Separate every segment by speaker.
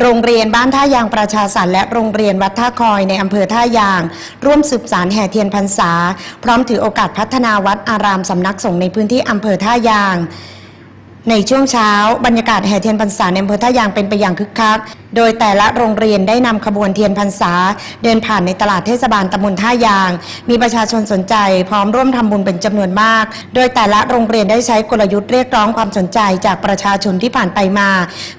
Speaker 1: โรงเรียนบ้านท่ายางประชาสรรและโรงเรียนวัดท่าคอยในอำเภอท่ายาง ร่วมสืบสารแห่เทียนพรรษา พร้อมถือโอกาสพัฒนาวัดอารามสำนักสงฆ์ในพื้นที่อำเภอท่ายาง ในช่วงเช้า บรรยากาศแห่เทียนพรรษาในอำเภอท่ายางเป็นไปอย่างคึกคัก โดยแต่ละโรงเรียนได้นำขบวนเทียนพรรษา เดินผ่านในตลาดเทศบาลตำบลท่ายาง มีประชาชนสนใจ พร้อมร่วมทำบุญเป็นจำนวนมาก โดยแต่ละโรงเรียนได้ใช้กลยุทธ์เรียกร้องความสนใจจากประชาชนที่ผ่านไปมา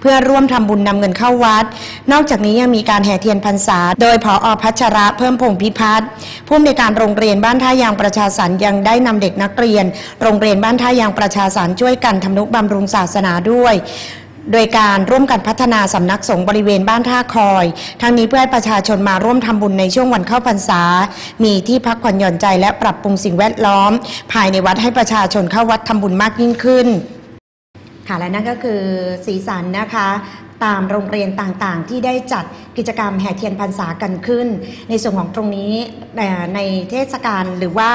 Speaker 1: เพื่อร่วมทำบุญนำเงินเข้าวัด นอกจากนี้ยังมีการแห่เทียนพรรษา โดยผอพัชระเพิ่มพงพิพัฒน์ผู้อำนวยการโรงเรียนบ้านท่ายางประชาสรรยังได้นำเด็กนักเรียน โรงเรียนบ้านท่ายางประชาสรรช่วยกันทำนุบำรุงศาสนาด้วยโดยการร่วมกันพัฒนาสำนักสงฆ์บริเวณบ้านท่าคอย ทั้งนี้เพื่อให้ประชาชนมาร่วมทำบุญในช่วงวันเข้าพรรษา มีที่พักผ่อนหย่อนใจและปรับปรุงสิ่งแวดล้อม ภายในวัดให้ประชาชนเข้าวัดทำบุญมากยิ่งขึ้น ค่ะและนั่นก็คือสีสันนะคะตามโรงเรียนต่างๆ ที่ได้จัดกิจกรรมแห่เทียนพรรษากันขึ้น ในส่วนของตรงนี้ในเทศกาลหรือว่า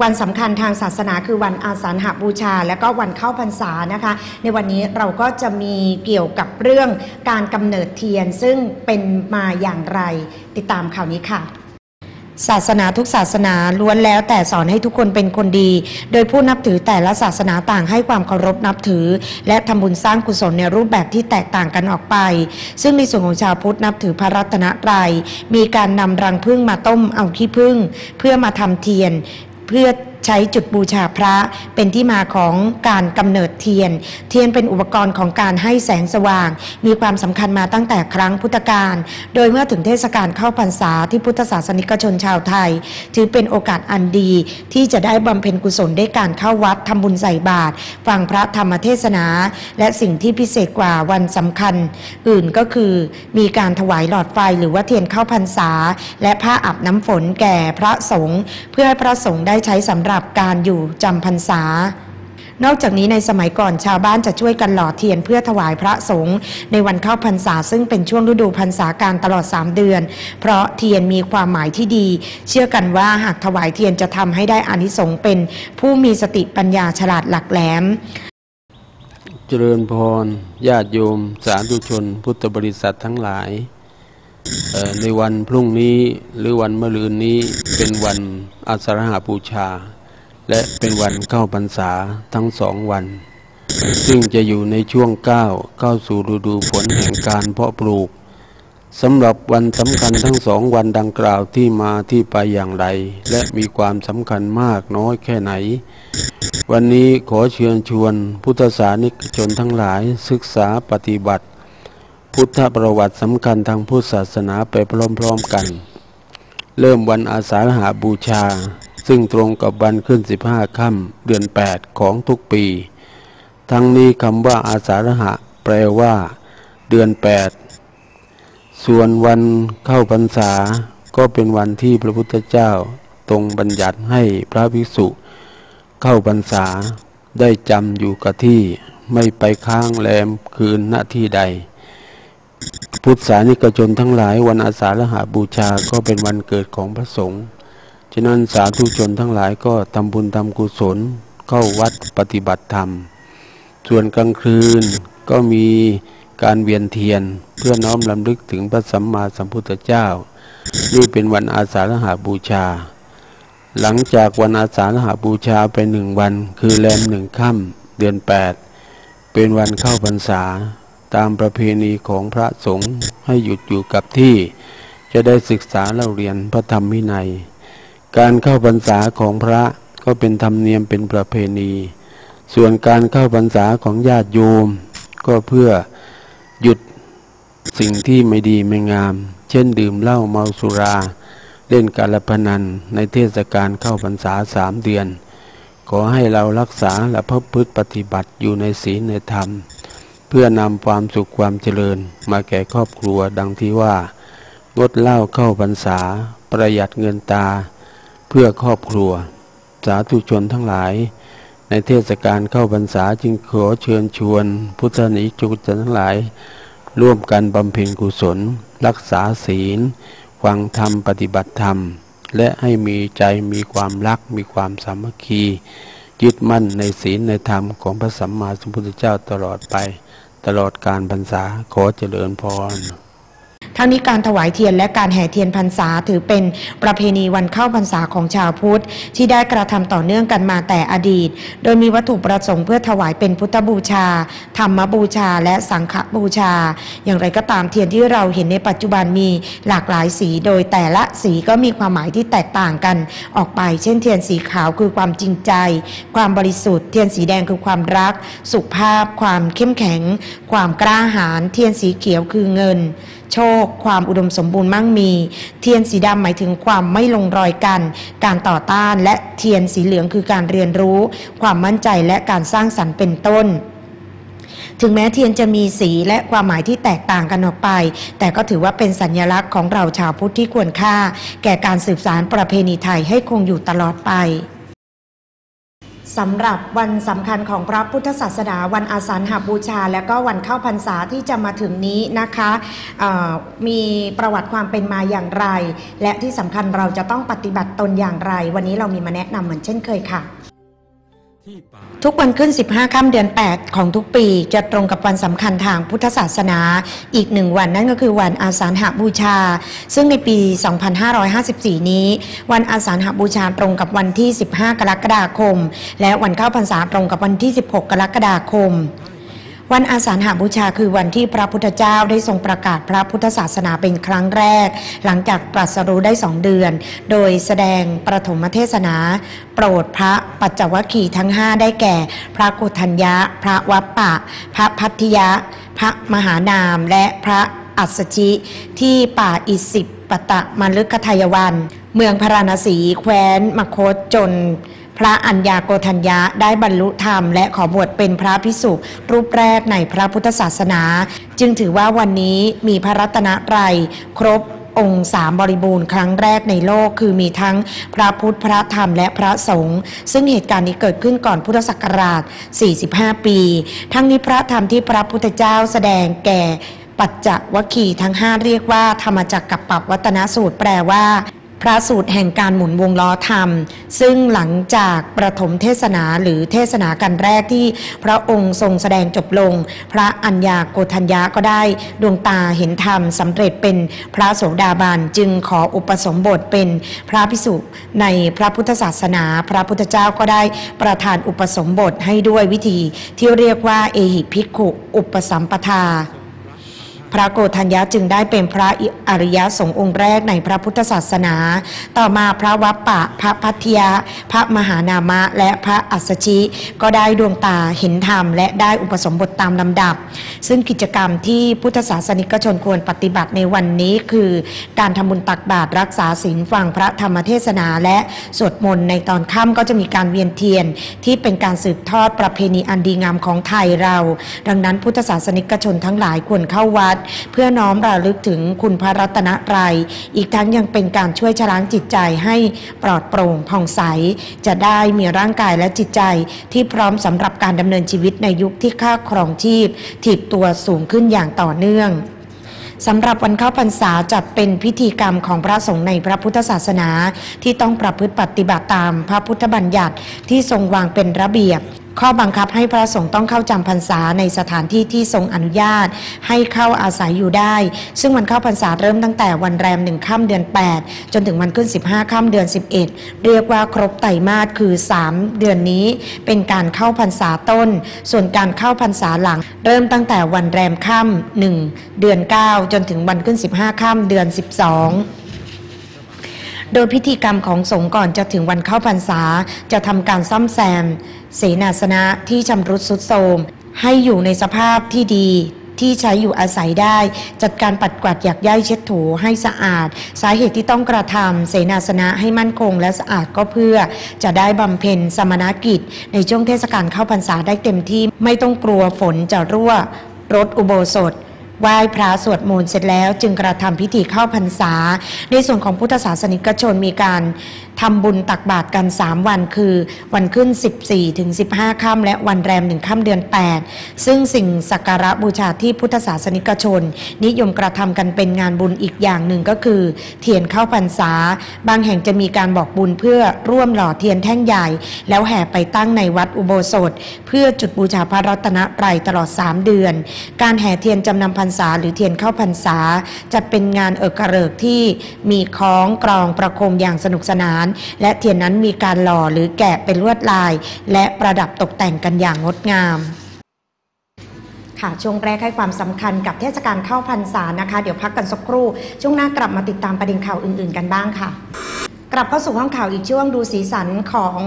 Speaker 1: วันสำคัญทางศาสนาคือวันอาสาฬหบูชา และก็วันเข้าพรรษานะคะ ในวันนี้เราก็จะมีเกี่ยวกับเรื่องการกำเนิดเทียนซึ่งเป็นมาอย่างไร ติดตามข่าวนี้ค่ะศาสนาทุกศาสนาล้วนแล้วแต่สอนให้ทุกคนเป็นคนดี โดยผู้นับถือแต่ละศาสนาต่างให้ความเคารพนับถือ และทำบุญสร้างกุศลในรูปแบบที่แตกต่างกันออกไป ซึ่งในส่วนของชาวพุทธนับถือพระรัตนตรัยมีการนำรังผึ้งมาต้มเอาขี้ผึ้งเพื่อมาทำเทียน เพื่อ ใช้จุดบูชาพระเป็นที่มาของการกำเนิดเทียน เทียนเป็นอุปกรณ์ของการให้แสงสว่าง มีความสำคัญมาตั้งแต่ครั้งพุทธกาลโดยเมื่อถึงเทศกาลเข้าพรรษาที่พุทธศาสนิกชนชาวไทย ถือเป็นโอกาสอันดีที่จะได้บำเพ็ญกุศลด้วยการเข้าวัดทำบุญใส่บาตรฟังพระธรรมเทศนา และสิ่งที่พิเศษกว่าวันสำคัญ อื่นก็คือมีการถวายหลอดไฟหรือว่าเทียนเข้าพรรษา และผ้าอาบน้ำฝนแก่พระสงฆ์เพื่อให้พระสงฆ์ได้ใช้สำหรับการอยู่จำพรรษานอกจากนี้ในสมัยก่อนชาวบ้านจะช่วยกันหล่อเทียนเพื่อถวายพระสงฆ์ในวันเข้าพรรษาซึ่งเป็นช่วงฤดูพรรษาการตลอด 3 เดือน เพราะเทียนมีความหมายที่ดี เชื่อกันว่าหากถวายเทียนจะทำให้ได้อานิสงส์เป็น ผู้มีสติปัญญาฉลาดหลักแหลม
Speaker 2: เจริญพรญาติโยม สาธุชน พุทธบริษัททั้งหลาย ในวันพรุ่งนี้หรือวันมะรืนนี้เป็นวันอาสาฬหบูชา และเป็นวันเข้าพรรษาทั้งสองวัน ซึ่งจะอยู่ในช่วงเก้าเข้าสู่ฤดูฝนแห่งการเพาะปลูกสำหรับวันสำคัญทั้งสองวันดังกล่าวที่มาที่ไปอย่างไร และมีความสำคัญมากน้อยแค่ไหน วันนี้ขอเชิญชวนพุทธศาสนิกชนทั้งหลายศึกษาปฏิบัติ พุทธประวัติสำคัญทางพุทธศาสนาไปพร้อมๆกัน เริ่มวันอาสาฬหาบูชา ซึ่งตรงกับวันขึ้น15ค่ำเดือน8ของทุกปี ทั้งนี้คำว่าอาสาฬหะ แปลว่า เดือน8ส่วนวันเข้าพรรษาก็เป็นวันที่พระพุทธเจ้าทรงบัญญัติให้พระภิกษุ เข้าพรรษาได้จำอยู่กับที่ไม่ไปค้างแรมคืนณที่ใด พุทธศาสนิกชนทั้งหลายวันอาสาฬหาบูชาก็เป็นวันเกิดของพระสงฆ์ ฉะนั้นสาธุชนทั้งหลายก็ทำบุญทำกุศลเข้าวัดปฏิบัติธรรม ส่วนกลางคืนก็มีการเวียนเทียนเพื่อน้อมลำลึกถึงพระสัมมาสัมพุทธเจ้า นี่เป็นวันอาสาฬหาบูชา หลังจากวันอาสาฬหาบูชาไปหนึ่งวัน คือแรมหนึ่งค่ำเดือนแปดเป็นวันเข้าพรรษา ตามประเพณีของพระสงฆ์ให้หยุดอยู่กับที่ จะได้ศึกษาเล่าเรียนพระธรรมวินัย การเข้าพรรษาของพระก็เป็นธรรมเนียมเป็นประเพณี ส่วนการเข้าพรรษาของญาติโยม ก็เพื่อหยุดสิ่งที่ไม่ดีไม่งาม เช่นดื่มเหล้าเมาสุรา เล่นการพนันในเทศกาลเข้าพรรษาสามเดือน ขอให้เรารักษาและพพฤติปฏิบัติอยู่ในศีลในธรรม เพื่อนำความสุขความเจริญมาแก่ครอบครัวดังที่ว่างดเหล้าเข้าพรรษา ประหยัดเงินตา เพื่อครอบครัว สาธุชนทั้งหลาย ในเทศกาลเข้าพรรษาจึงขอเชิญชวน พุทธนิจุกทั้งหลาย ร่วมกันบำเพ็ญกุศล รักษาศีล ฟังธรรมปฏิบัติธรรม และให้มีใจมีความรัก มีความสามัคคียึดมั่นในศีลในธรรมของพระสัมมาสัมพุทธเจ้าตลอดไป ตลอดการพรรษาขอเจริญพร
Speaker 1: ทั้งนี้การถวายเทียนและการแห่เทียนพรรษาถือเป็นประเพณีวันเข้าพรรษาของชาวพุทธ ที่ได้กระทำต่อเนื่องกันมาแต่อดีต โดยมีวัตถุประสงค์เพื่อถวายเป็นพุทธบูชา ธรรมบูชา และสังฆบูชา อย่างไรก็ตามเทียนที่เราเห็นในปัจจุบันมีหลากหลายสีโดยแต่ละสีก็มีความหมายที่แตกต่างกันออกไป เช่น เทียนสีขาวคือความจริงใจ ความบริสุทธิ์ เทียนสีแดงคือความรัก สุภาพ ความเข้มแข็ง ความกล้าหาญ เทียนสีเขียวคือเงิน โชค ความอุดมสมบูรณ์มั่งมี เทียนสีดำหมายถึงความไม่ลงรอยกัน การต่อต้านและเทียนสีเหลืองคือการเรียนรู้ ความมั่นใจและการสร้างสรรค์เป็นต้นถึงแม้เทียนจะมีสีและความหมายที่แตกต่างกันออกไป แต่ก็ถือว่าเป็นสัญลักษณ์ของเราชาวพุทธที่ควรค่า แก่การสืบสานประเพณีไทยให้คงอยู่ตลอดไป สำหรับวันสำคัญของพระพุทธศาสนาวันอาสาฬหบูชา และก็วันเข้าพรรษาที่จะมาถึงนี้นะคะมีประวัติความเป็นมาอย่างไร และที่สำคัญเราจะต้องปฏิบัติตนอย่างไร วันนี้เรามีมาแนะนำเหมือนเช่นเคยค่ะ ทุกวันขึ้น 15 ค่ำเดือน 8 ของทุกปีจะตรงกับวันสำคัญทางพุทธศาสนา อีกหนึ่งวันนั่นก็คือวันอาสาฬหบูชา ซึ่งในปี 2554 นี้ วันอาสาฬหบูชาตรงกับวันที่ 15 กรกฎาคม และวันเข้าพรรษาตรงกับวันที่ 16 กรกฎาคม วันอาสาฬหบูชาคือวันที่พระพุทธเจ้าได้ทรงประกาศพระพุทธศาสนาเป็นครั้งแรก หลังจากตรัสรู้ได้สองเดือน โดยแสดงประถมเทศนา โปรดพระปัจจวัคคีทั้งห้าได้แก่ พระกุทัญญะ พระวัปปะ พระพัทธิยะ พระมหานาม และพระอัสสชิที่ป่าอิสิปตะมฤคทายวัน เมืองพราณสีแคว้นมคตจน พระอัญญาโกธัญญะได้บรรลุธรรม และขอบวชเป็นพระพิสุรูปแรกในพระพุทธศาสนา จึงถือว่าวันนี้มีพระรัตนตรัยครบองค์สามบริบูรณ์ครั้งแรกในโลกคือมีทั้งพระพุทธพระธรรมและพระสงฆ์ซึ่งเหตุการณ์นี้เกิดขึ้นก่อนพุทธศักราช 45 ปี ทั้งนี้พระธรรมที่พระพุทธเจ้าแสดงแก่ปัจจวัคคีทั้ง 5 เรียกว่า ธรรมจักรกับปรับวัตนสูตรแปลว่า พระสูตรแห่งการหมุนวงล้อธรรม ซึ่งหลังจากประถมเทศนาหรือเทศนากันแรกที่พระองค์ทรงแสดงจบลง พระอัญญาโกธัญญาก็ได้ดวงตาเห็นธรรมสำเร็จเป็นพระโสดาบันจึงขออุปสมบทเป็นพระพิสุในพระพุทธศาสนา พระพุทธเจ้าก็ได้ประทานอุปสมบทให้ด้วยวิธีที่เรียกว่าเอหิภิกขุอุปสัมปทา พระโกธัญญาจึงได้เป็นพระอริยสงฆ์องค์แรกในพระพุทธศาสนา ต่อมาพระวัปปะ พระพัทยาพระมหานามะ และพระอัสสชิ ก็ได้ดวงตาเห็นธรรม และได้อุปสมบทตามลำดับ ซึ่งกิจกรรมที่พุทธศาสนิกชนควรปฏิบัติในวันนี้คือ การทำบุญตักบาตรรักษาศีลฟังพระธรรมเทศนาและสวดมนต์ในตอนค่ำก็จะมีการเวียนเทียน ที่เป็นการสืบทอดประเพณีอันดีงามของไทยเรา ดังนั้นพุทธศาสนิกชนทั้งหลายควรเข้าวัดเพื่อน้อมระลึกถึงคุณพระรัตนตรัยอีกทั้งยังเป็นการช่วยชะล้างจิตใจให้ปลอดโปร่งผ่องใส จะได้มีร่างกายและจิตใจที่พร้อมสำหรับการดำเนินชีวิตในยุคที่ค่าครองชีพถีบตัวสูงขึ้นอย่างต่อเนื่องสำหรับวันเข้าพรรษาจัดเป็นพิธีกรรมของพระสงฆ์ในพระพุทธศาสนา ที่ต้องประพฤติปฏิบัติตามพระพุทธบัญญัติที่ทรงวางเป็นระเบียบ ข้อบังคับให้พระสงฆ์ต้องเข้าจำพรรษาในสถานที่ที่ทรงอนุญาตให้เข้าอาศัยอยู่ได้ ซึ่งวันเข้าพรรษาเริ่มตั้งแต่วันแรมหนึ่งค่ำเดือน 8 จนถึงวันขึ้น 15ค่ำเดือน 11 เรียกว่าครบไตรมาสคือ 3 เดือนนี้ เป็นการเข้าพรรษาต้น ส่วนการเข้าพรรษาหลัง เริ่มตั้งแต่วันแรมค่ำหนึ่งเดือน 9 จนถึงวันขึ้น 15ค่ำเดือน 12โดยพิธีกรรมของสงฆ์ก่อนจะถึงวันเข้าพรรษา จะทำการซ่อมแซม เสนาสนะที่ชำรุดทรุดโทรมให้อยู่ในสภาพที่ดีที่ใช้อยู่อาศัยได้ จัดการปัดกวาดหยักย้ายเช็ดถูให้สะอาด สาเหตุที่ต้องกระทำเสนาสนะให้มั่นคงและสะอาดก็เพื่อ จะได้บำเพ็ญสมณกิจ ในช่วงเทศกาลเข้าพรรษาได้เต็มที่ไม่ต้องกลัวฝนจะรั่ว รถอุโบสถไหว้พระสวดมนต์เสร็จแล้ว จึงกระทำพิธีเข้าพรรษา ในส่วนของพุทธศาสนิกชนมีการทำบุญตักบาตรกัน 3 วันคือ วันขึ้น 14 ถึง 15 ค่ำและวันแรม1ค่ำเดือน 8 ซึ่งสิ่งสักการะบูชาที่พุทธศาสนิกชน นิยมกระทำกันเป็นงานบุญอีกอย่างหนึ่งก็คือ เทียนเข้าพรรษา บางแห่งจะมีการบอกบุญเพื่อร่วมหล่อเทียนแท่งใหญ่ แล้วแห่ไปตั้งในวัดอุโบสถ เพื่อจุดบูชาพระรัตนตรัยตลอด 3 เดือน การแห่เทียนจำนำพรรษาหรือเทียนเข้าพรรษา จะเป็นงานเอกเริกที่มีคล้องกรองประโคมอย่างสนุกสนานและเทียนนั้นมีการหล่อหรือแกะเป็นลวดลาย และประดับตกแต่งกันอย่างงดงามค่ะช่วงแรกให้ความสำคัญกับเทศกาลเข้าพรรษานะคะ เดี๋ยวพักกันสักครู่ ช่วงหน้ากลับมาติดตามประเด็นข่าวอื่น ๆ กันบ้างค่ะ กลับเข้าสู่ห้องข่าวอีกช่วงดูสีสันของ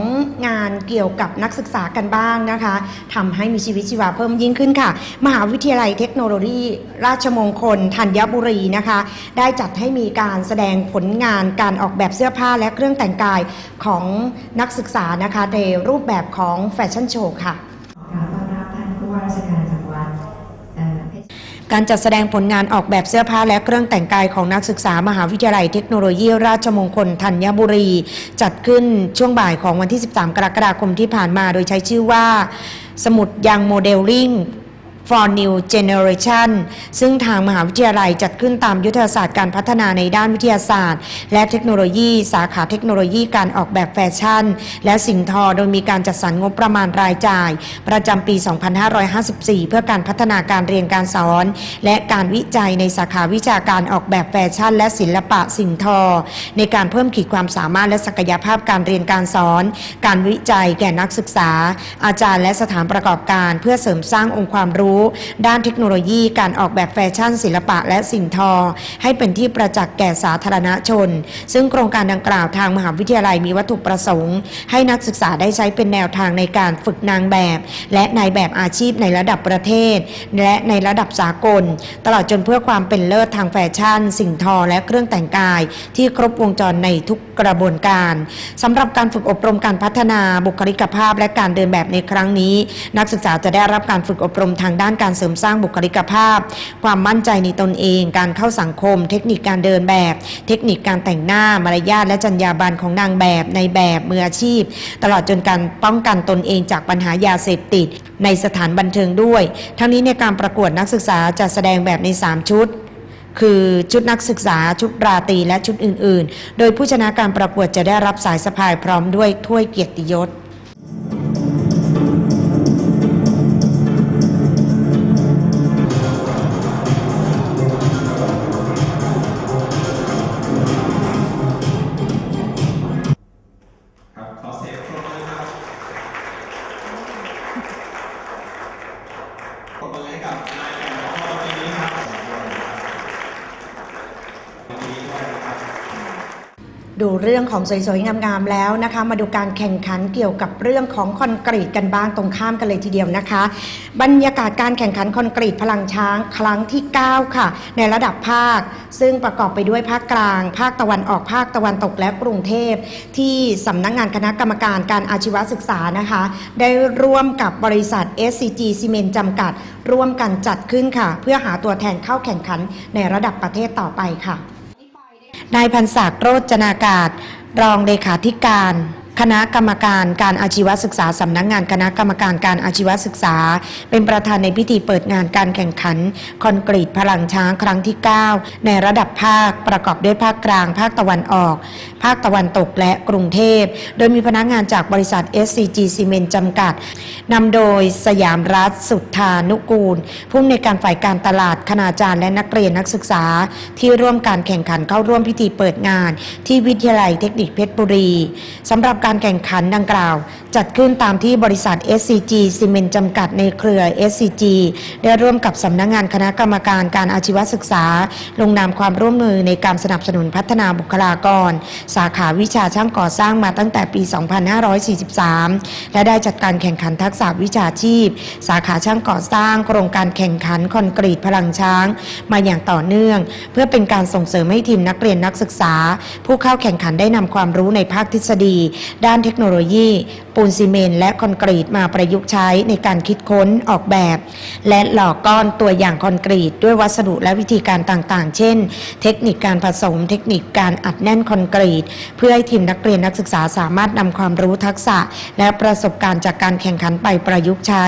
Speaker 1: งานเกี่ยวกับนักศึกษากันบ้างนะคะทำให้มีชีวิตชีวาเพิ่มยิ่งขึ้นค่ะ มหาวิทยาลัยเทคโนโลยี ราชมงคลธัญบุรีนะคะ ได้จัดให้มีการแสดงผลงานการออกแบบเสื้อผ้าและเครื่องแต่งกายของนักศึกษานะคะในรูปแบบของแฟชั่นโชว์ค่ะ
Speaker 3: ขอต้อนรับท่านผู้ว่าราชการจังหวัดเอ่อเพชร
Speaker 1: การจัดแสดงผลงานออกแบบเสื้อผ้าและเครื่องแต่งกายของนักศึกษามหาวิทยาลัยเทคโนโลยีราชมงคลธัญบุรี จัดขึ้นช่วงบ่ายของวันที่ 13 กรกฎาคมที่ผ่านมา โดยใช้ชื่อว่า สมุดยางโมเดลลิ่ง for New Generation ซึ่งทางมหาวิทยาลัยจัดขึ้นตามยุทธศาสตร์การพัฒนาในด้านวิทยาศาสตร์ และเทคโนโลยีสาขาเทคโนโลยีการออกแบบแฟชั่น และสิ่งทอโดยมีการจัดสรรงบประมาณรายจ่าย ประจำปี 2554 เพื่อการพัฒนาการเรียนการสอน และการวิจัยในสาขาวิชาการออกแบบแฟชั่น และศิลปะสิ่งทอ ในการเพิ่มขีดความสามารถและศักยภาพการเรียนการสอน การวิจัยแก่นักศึกษา อาจารย์และสถานประกอบการ เพื่อเสริมสร้างองค์ความรู้ด้านเทคโนโลยีการออกแบบแฟชั่นศิลปะและสิ่งทอ ให้เป็นที่ประจักษ์แก่สาธารณชน ซึ่งโครงการดังกล่าวทางมหาวิทยาลัยมีวัตถุประสงค์ ให้นักศึกษาได้ใช้เป็นแนวทางในการฝึกนางแบบ และนายแบบอาชีพในระดับประเทศ และในระดับสากล ตลอดจนเพื่อความเป็นเลิศทางแฟชั่น สิ่งทอและเครื่องแต่งกาย ที่ครบวงจรในทุกกระบวนการสำหรับการฝึกอบรมการพัฒนาบุคลิกภาพและการเดินแบบในครั้งนี้ นักศึกษาจะได้รับการฝึกอบรมทางด้านานการเสริมสร้างบุคลิกภาพ ความมั่นใจในตนเอง การเข้าสังคม เทคนิคการเดินแบบ เทคนิคการแต่งหน้ามารยาทและจรรยาบรรณของนางแบบในแบบมืออาชีพ ตลอดจนการป้องกันตนเองจากปัญหายาเสพติด ในสถานบันเทิงด้วย ทั้งนี้ในการประกวดนักศึกษาจะแสดงแบบใน 3 ชุดคือชุดนักศึกษาชุดราตรีและชุดอื่น ๆ โดยผู้ชนะการประกวดจะได้รับสายสะพายพร้อมด้วยถ้วยเกียรติยศ
Speaker 4: ดู
Speaker 1: เรื่องของสวยๆ งามๆ แล้วนะคะ มาดูการแข่งขันเกี่ยวกับเรื่องของคอนกรีตกันบ้างตรงข้ามกันเลยทีเดียวนะคะ บรรยากาศการแข่งขันคอนกรีตพลังช้างครั้งที่ 9 ค่ะ ในระดับภาค ซึ่งประกอบไปด้วยภาคกลาง ภาคตะวันออกภาคตะวันตกและกรุงเทพ ที่สำนักงานคณะกรรมการการอาชีวศึกษานะคะ ได้ร่วมกับบริษัท SCG ซีเมนต์จำกัด ร่วมกันจัดขึ้นค่ะ เพื่อหาตัวแทนเข้าแข่งขันในระดับประเทศต่อไปค่ะ นายพันศักดิ์โรจนากาศ รองเลขาธิการ คณะกรรมการการอาชีวศึกษาสำนักงานคณะกรรมการการอาชีวศึกษา เป็นประธานในพิธีเปิดงานการแข่งขัน คอนกรีตพลังช้างครั้งที่ 9 ในระดับภาคประกอบด้วยภาคกลาง ภาคตะวันออก ภาคตะวันตกและกรุงเทพ โดยมีพนักงานจากบริษัท SCG ซีเมนต์จำกัดนำโดยสยามรัฐสุทธานุกูล ผู้อำนวยการฝ่ายการตลาดคณาจารย์และนักเรียนนักศึกษา ที่ร่วมการแข่งขันเข้าร่วมพิธีเปิดงาน ที่วิทยาลัยเทคนิคเพชรบุรีสำหรับการแข่งขันดังกล่าว จัดขึ้นตามที่บริษัท SCG ซีเมนต์จำกัดในเครือ SCG ได้ร่วมกับสำนักงานคณะกรรมการการอาชีวศึกษา ลงนามความร่วมมือในการสนับสนุนพัฒนาบุคลากร สาขาวิชาช่างก่อสร้างมาตั้งแต่ปี 2543 และได้จัดการแข่งขันทักษะวิชาชีพ สาขาช่างก่อสร้าง โครงการแข่งขันคอนกรีตพลังช้าง มาอย่างต่อเนื่อง เพื่อเป็นการส่งเสริมให้ทีมนักเรียนนักศึกษา ผู้เข้าแข่งขันได้นำความรู้ในภาคทฤษฎีด้านเทคโนโลยี ปูนซีเมนต์และคอนกรีตมาประยุกต์ใช้ในการคิดค้นออกแบบ และหล่อก้อนตัวอย่างคอนกรีต ด้วยวัสดุและวิธีการต่างๆ เช่น เทคนิคการผสม เทคนิคการอัดแน่นคอนกรีต เพื่อให้ทีมนักเรียนนักศึกษาสามารถนำความรู้ทักษะ และประสบการณ์จากการแข่งขันไปประยุกต์ใช้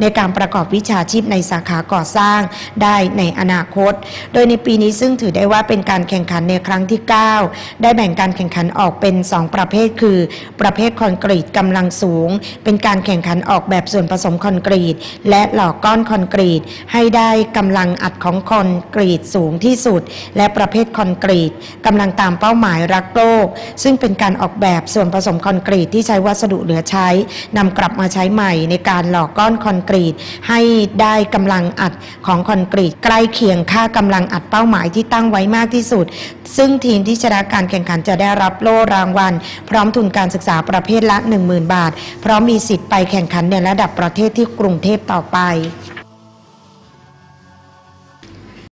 Speaker 1: ในการประกอบวิชาชีพในสาขาก่อสร้างได้ในอนาคต โดยในปีนี้ซึ่งถือได้ว่าเป็นการแข่งขันในครั้งที่ 9 ได้แบ่งการแข่งขันออกเป็น 2 ประเภทคือ ประเภทคอนกรีตกำลังสูง เป็นการแข่งขันออกแบบส่วนผสมคอนกรีต และหล่อก้อนคอนกรีต ให้ได้กำลังอัดของคอนกรีตสูงที่สุด และประเภทคอนกรีตกำลังตามเป้าหมายรักโลก ซึ่งเป็นการออกแบบส่วนผสมคอนกรีตที่ใช้วัสดุเหลือใช้นำกลับมาใช้ใหม่ในการหล่อก้อนคอนกรีต ให้ได้กำลังอัดของคอนกรีต ใกล้เคียงค่ากำลังอัดเป้าหมายที่ตั้งไว้มากที่สุด ซึ่งทีมที่ชนะการแข่งขันจะได้รับโล่รางวัล พร้อมทุนการศึกษาประเภทละ 10,000 บาท เพราะมีสิทธิ์ไปแข่งขันในระดับประเทศที่กรุงเทพต่อไป